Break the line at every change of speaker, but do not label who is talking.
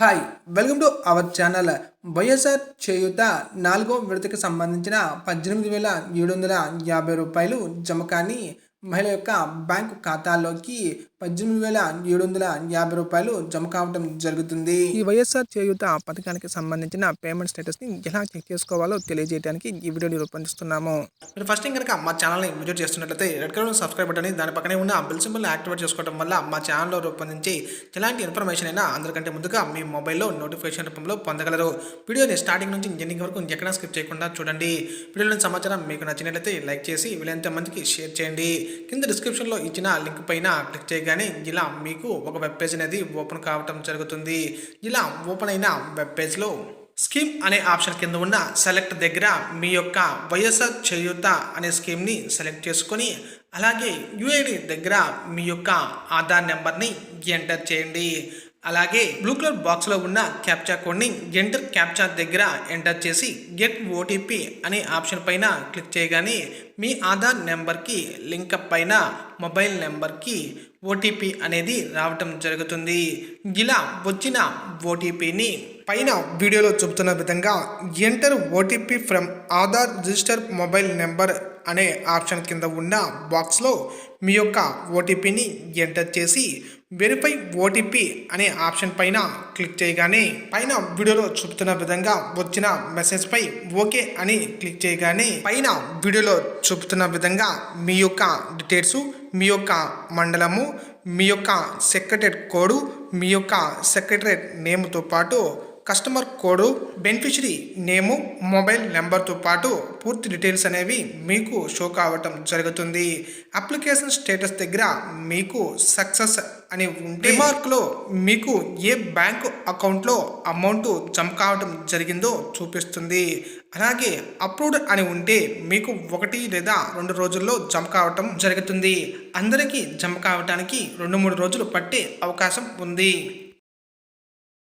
Hi welcome to our channel YSR Cheyutha నాలుగో విడతకి సంబంధించిన పద్దెనిమిది వేల ఏడు వందల యాభై రూపాయలు జమకాన్ని మహిళ యొక్క బ్యాంకు ఖాతాలోకి పద్దెనిమిది వేల ఏడు వందల యాభై రూపాయలు జమ కావడం జరుగుతుంది. ఈ వైఎస్ఆర్ చేయూత పథకానికి సంబంధించిన పేమెంట్ స్టేటస్ని ఎలా చెక్ చేసుకోవాలో తెలియజేయడానికి ఈ వీడియోని రూపొందిస్తున్నాము. మీరు ఫస్ట్ టైం కనుక మా ఛానల్ని విజిట్ చేస్తున్నట్లయితే రెడ్ కలర్ సబ్స్క్రైబ్ బటన్ దాని పక్కనే ఉన్న బెల్ సింబల్ యాక్టివేట్ చేసుకోవడం వల్ల మా ఛానల్లో రూపొందించి ఎలాంటి ఇన్ఫర్మేషన్ అయినా అందరికంటే ముందుగా మీ మొబైల్లో నోటిఫికేషన్ రూపంలో పొందగలరు. వీడియోని స్టార్టింగ్ నుంచి ఎండింగ్ వరకు ఎక్కడా స్కిప్ చేయకుండా చూడండి. వీడియోలోని సమాచారం మీకు నచ్చినట్లయితే లైక్ చేసి వీలైనంత మందికి షేర్ చేయండి. కింద డిస్క్రిప్షన్లో ఇచ్చిన లింక్ పైన క్లిక్ కానీ ఇలా మీకు ఒక వెబ్ పేజ్ అనేది ఓపెన్ కావటం జరుగుతుంది. ఇలా ఓపెన్ అయిన వెబ్ పేజ్లో స్కీమ్ అనే ఆప్షన్ కింద ఉన్న సెలెక్ట్ దగ్గర మీ యొక్క వైఎస్ఆర్ చేయూత అనే స్కీమ్ని సెలెక్ట్ చేసుకొని అలాగే యుఐడి దగ్గర మీ యొక్క ఆధార్ నెంబర్ని ఎంటర్ చేయండి. అలాగే బ్లూ కలర్ బాక్స్లో ఉన్న క్యాప్చా కోడ్ని ఎంటర్ క్యాప్చా దగ్గర ఎంటర్ చేసి గెట్ ఓటీపీ అనే ఆప్షన్ పైన క్లిక్ చేయగానే మీ ఆధార్ నెంబర్కి లింక్ అప్ అయిన మొబైల్ నెంబర్కి ఓటీపీ అనేది రావటం జరుగుతుంది. ఇలా వచ్చిన ఓటీపీని పైన వీడియోలో చూపుతున్న విధంగా enter OTP from Aadhaar register mobile number అనే ఆప్షన్ కింద ఉన్న బాక్స్లో మీ యొక్క ఓటీపీని ఎంటర్ చేసి వెరిఫై ఓటీపీ అనే ఆప్షన్ పైన క్లిక్ చేయగానే పైన వీడియోలో చూపుతున్న విధంగా వచ్చిన మెసేజ్ పై ఓకే అని క్లిక్ చేయగానే పైన వీడియోలో చూపుతున్న విధంగా మీ యొక్క డీటెయిల్స్ మీ యొక్క మండలము మీ యొక్క సెక్రటరేట్ కోడు మీ యొక్క సెక్రటరేట్ నేమ్తో పాటు customer code beneficiary name mobile నెంబర్తో పాటు పూర్తి డీటెయిల్స్ అనేవి మీకు షో కావటం జరుగుతుంది. అప్లికేషన్ స్టేటస్ దగ్గర మీకు సక్సెస్ అని ఉంటే మార్క్లో మీకు ఏ బ్యాంకు అకౌంట్లో అమౌంట్ జమ కావడం జరిగిందో చూపిస్తుంది. అలాగే అప్రూవ్డ్ అని ఉంటే మీకు ఒకటి లేదా రెండు రోజుల్లో జమ కావటం జరుగుతుంది. అందరికీ జమ కావటానికి రెండు మూడు రోజులు పట్టే అవకాశం ఉంది.